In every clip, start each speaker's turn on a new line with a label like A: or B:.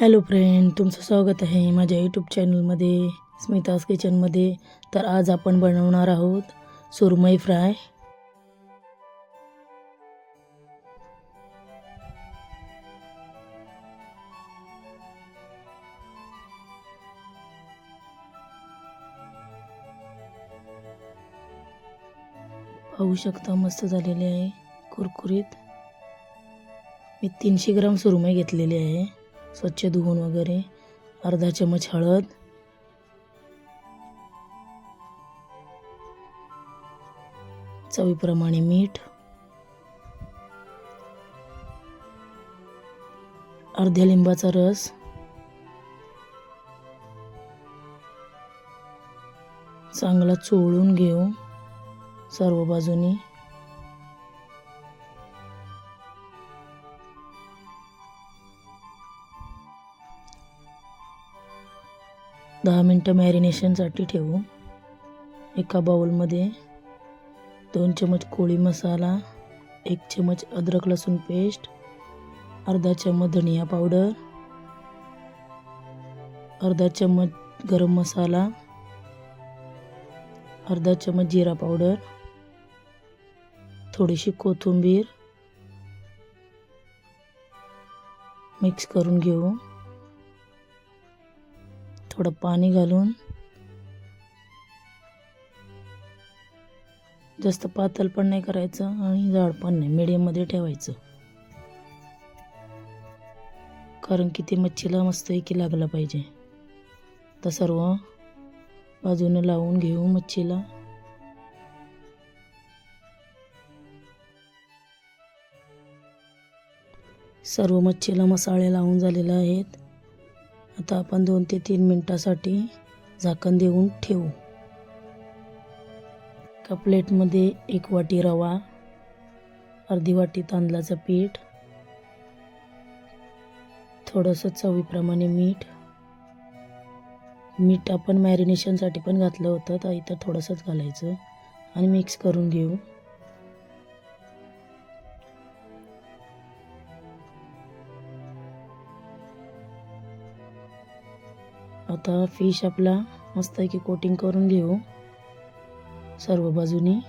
A: Hello friend तुमचं स्वागत आहे माझ्या यूट्यूब चॅनलमध्ये स्मिताज किचनमध्ये तर आज आपण बनवणार आहोत सुरमई फ्राय. पाहू शकता मस्त झालेली आहे कुरकुरीत. मी तीनशे ग्राम सुरमई घेतलेली आहे. स्वच्छ धुवून वगैरे अर्धा चमच हळद. चवीप्रमाणे मीठ. अर्ध्या लिंबाचा रस. चांगला चोळून घेऊ सर्व बाजूनी. दहा मिनटं मॅरिनेशनसाठी ठेवू. एका बाउलमध्ये दोन चमच कोळी मसाला एक चमच अद्रक लसूण पेस्ट अर्धा चम्मच धनिया पावडर अर्धा चम्मच गरम मसाला अर्धा चम्मच जिरा पावडर थोडीशी कोथिंबीर मिक्स करून घेऊ. थोडं पाणी घालून. जास्त पातळ पण नाही करायचं आणि जाड पण नाही मिडियममध्ये ठेवायचं. कारण की ते मच्छीला मस्तपैकी लागलं पाहिजे. तर सर्व बाजूने लावून घेऊ मच्छीला. सर्व मच्छीला मसाले लावून झालेले आहेत. आता आपण दोन ते तीन मिनटासाठी झाकण देऊन ठेवू. एका प्लेटमध्ये एक वाटी रवा अर्धी वाटी तांदळाचं पीठ थोडंसं चवीप्रमाणे मीठ. मीठ आपण मॅरिनेशनसाठी पण घातलं होतं तर इथं थोडंसंच घालायचं आणि मिक्स करून घेऊ. आता फिश आपला मस्तपैकी कोटिंग करून घेऊ. सर्व बाजूनी.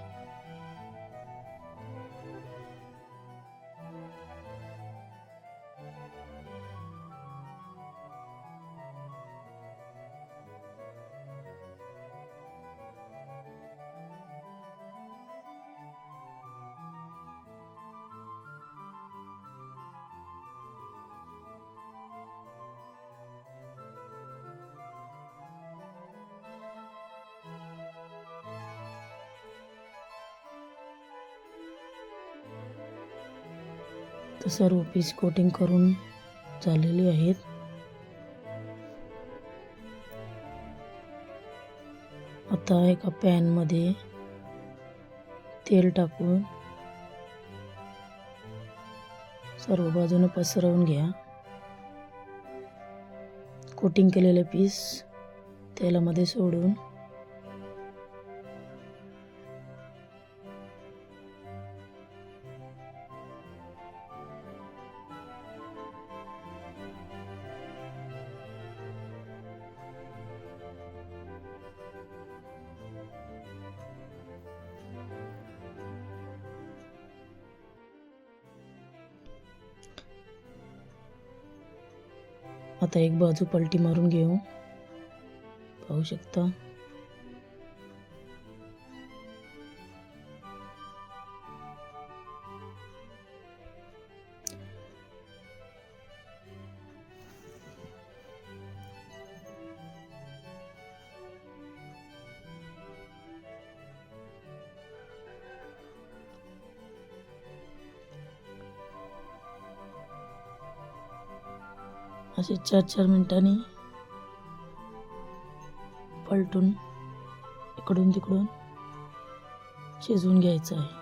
A: तर सर्व पीस कोटिंग करून झालेली आहेत. आता एका पॅनमध्ये तेल टाकून सर्व बाजूने पसरवून घ्या. कोटिंग केलेले पीस तेलामध्ये सोडून आता एक बाजू पलटी मारून घेऊ. पाहू शकता? असे चार चार मिनिटांनी पलटून इकडून तिकडून शिजवून घ्यायचं आहे.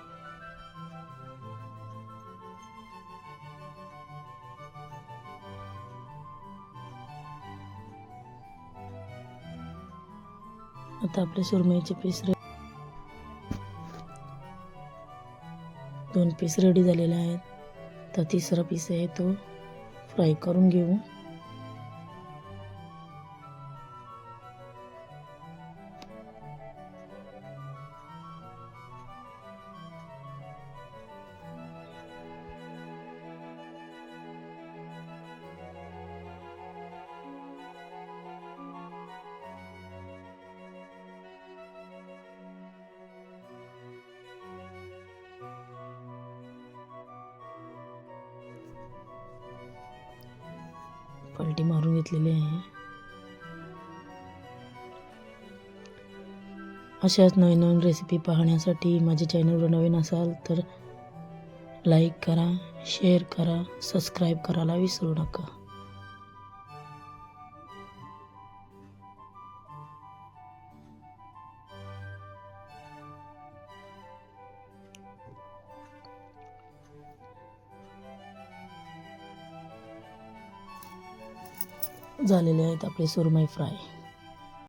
A: आता आपले सुरमईचे पीस रे दोन पीस रेडी झालेले आहेत. तर तिसरा पीस आहे तो फ्राय करून घेऊ. पलटी मारून घेतलेली आहे. अशाच नवीन नवीन रेसिपी पाहण्यासाठी माझ्या चॅनलवर नवीन असाल तर लाईक करा शेअर करा सबस्क्राईब करायला विसरू नका. झालेले आहेत आपले सुरमई फ्राय.